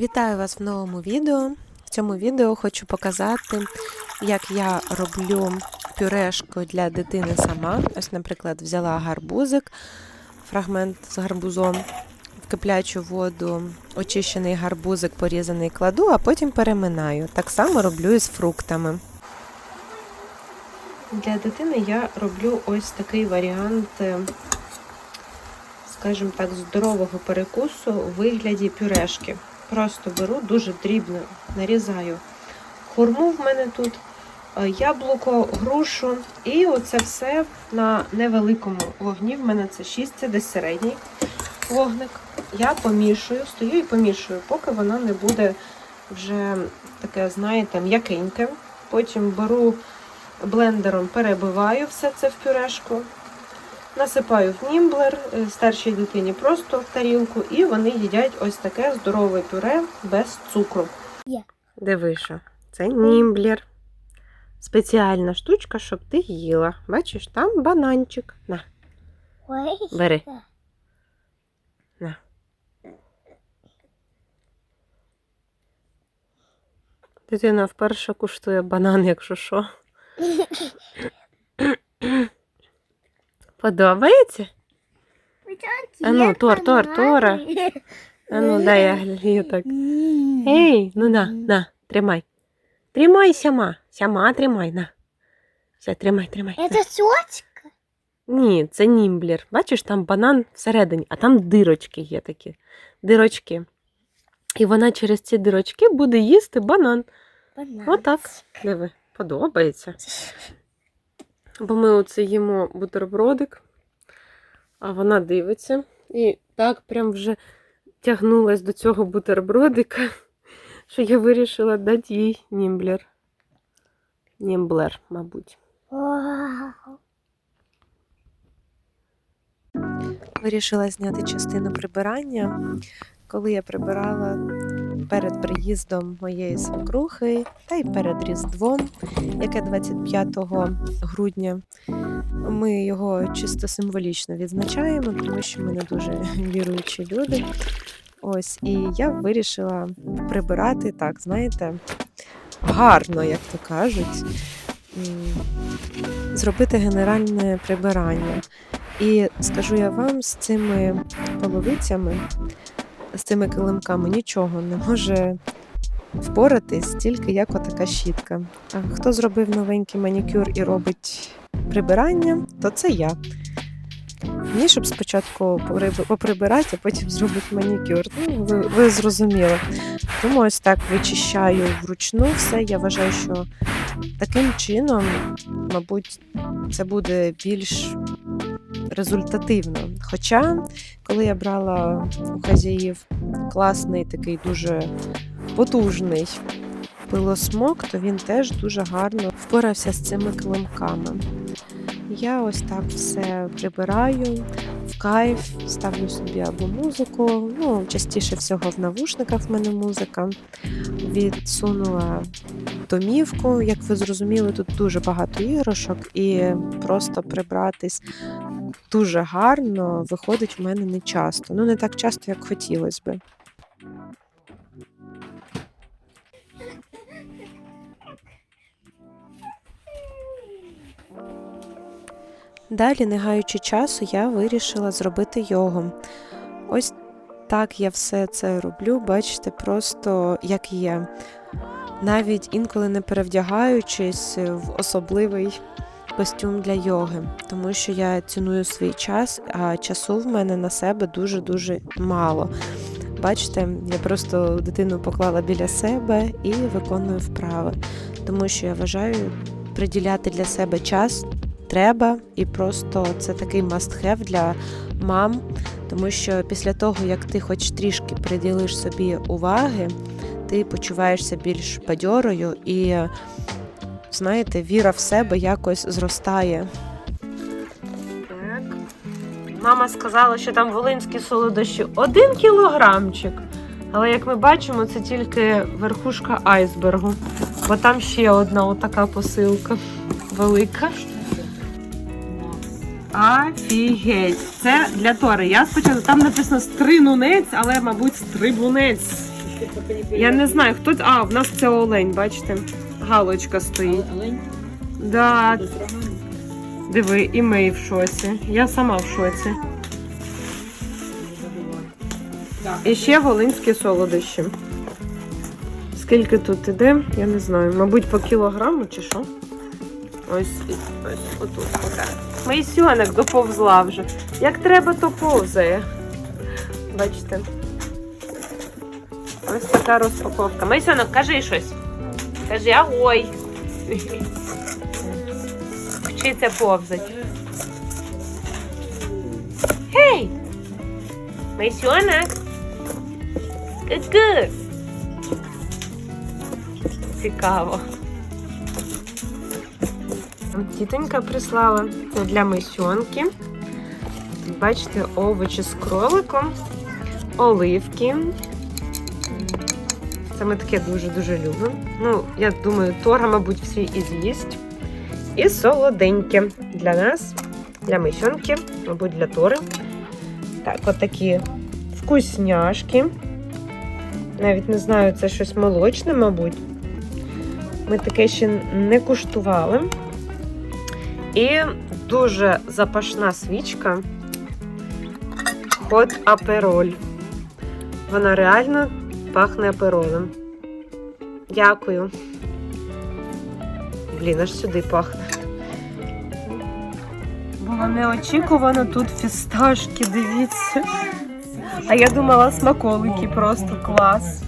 Вітаю вас в новому відео. В цьому відео хочу показати, як я роблю пюрешку для дитини сама. Ось, наприклад, взяла гарбузик, фрагмент з гарбузом, в киплячу воду, очищений гарбузик порізаний кладу, а потім переминаю. Так само роблю і з фруктами. Для дитини я роблю ось такий варіант, е, скажімо так, здорового перекусу у вигляді пюрешки. Просто беру дуже дрібно, нарізаю хурму в мене тут, е, яблуко, грушу. І оце все на невеликому вогні. В мене це 6, це десь середній вогник. Я помішую, стою і помішую, поки воно не буде вже таке, знаєте, м'якеньке. Потім беру блендером, перебиваю все це в пюрешку. Насипаю в німблер е, старшій дитині просто в тарілку, і вони їдять ось таке здорове пюре без цукру. Є. Диви, що це німблер. Спеціальна штучка, щоб ти їла. Бачиш, там бананчик. На, бери. На. Дитина вперше куштує банан, якщо що. Подобається? А ну, Тор, Тор, Тора. А ну, дай я глію так. Ей, ну на, на, тримай. Тримай сама. Сама тримай, на. Все, тримай, тримай. на. Это сочка? Ні, це німблер. Бачиш, там банан всередині, а там дирочки є такі. Дирочки. І вона через ці дирочки буде їсти банан. Банан. Отак. Диви, подобається. Бо ми оце їмо бутербродик, а вона дивиться. І так прям вже тягнулась до цього бутербродика, що я вирішила дати їй німблер. Німблер, мабуть. Вирішила зняти частину прибирання, коли я прибирала перед приїздом моєї свекрухи та й перед Різдвом, яке 25 грудня. Ми його чисто символічно відзначаємо, тому що ми не дуже віруючі люди. Ось, і я вирішила прибирати так, знаєте, гарно, як то кажуть, зробити генеральне прибирання. І скажу я вам, з цими половицями, з цими килимками нічого не може впоратись, тільки як отака щітка. А хто зробив новенький манікюр і робить прибирання, то це я. Мені, щоб спочатку поприбирати, а потім зробити манікюр. Ну, ви, ви зрозуміли. Тому ось так вичищаю вручну все. Я вважаю, що таким чином, мабуть, це буде більш результативно. Хоча, коли я брала у хазяїв класний такий дуже потужний пилосмок, то він теж дуже гарно впорався з цими килимками. Я ось так все прибираю кайф, ставлю собі або музику. Ну, частіше всього в навушниках в мене музика. Відсунула домівку. Як ви зрозуміли, тут дуже багато іграшок, і просто прибратись дуже гарно виходить в мене не часто. Ну, не так часто, як хотілося би. Далі, не гаючи часу, я вирішила зробити йогу. Ось так я все це роблю, бачите, просто як є. Навіть інколи не перевдягаючись в особливий костюм для йоги, тому що я ціную свій час, а часу в мене на себе дуже-дуже мало. Бачите, я просто дитину поклала біля себе і виконую вправи, тому що я вважаю, приділяти для себе час треба, і просто це такий must-have для мам, тому що після того, як ти хоч трішки приділиш собі уваги, ти почуваєшся більш бадьорою і, знаєте, віра в себе якось зростає. Так. Мама сказала, що там волинські солодощі один кілограмчик. Але як ми бачимо, це тільки верхушка айсбергу. Бо там ще одна отака посилка велика. Офігеть! Це для Тори. Я спочатку там написано стринунець, але, мабуть, стрибунець. Я не знаю, хто. А, в нас це олень, бачите? Галочка стоїть. Да, диви, і Мей в шоці. Я сама в шоці. І ще волинські солодощі. Скільки тут іде, я не знаю. Мабуть, по кілограму чи що? Ось, ось отут. Отак. Моїсюанок доповзла вже. Як треба, то повзає. Бачите? Ось така розпаковка. Моїсюанок, кажи щось. Кажи агой. Вчиться повзати. Гей! Моїсюанок. Ку-ку. Цікаво. Тітонька прислала для мисьонки. Бачите, овочі з кроликом, оливки. Це ми таке дуже-дуже любимо. Ну, я думаю, Тора, мабуть, всі і з'їсть. І солоденьке для нас, для мисьонки, мабуть, для Тори. Так, отакі вкусняшки. Навіть не знаю, це щось молочне, мабуть. Ми таке ще не куштували. І дуже запашна свічка. Хот апероль. Вона реально пахне аперолем. Дякую. Блін, аж сюди пахне. Було неочікувано тут фісташки, дивіться. А я думала смаколики просто клас.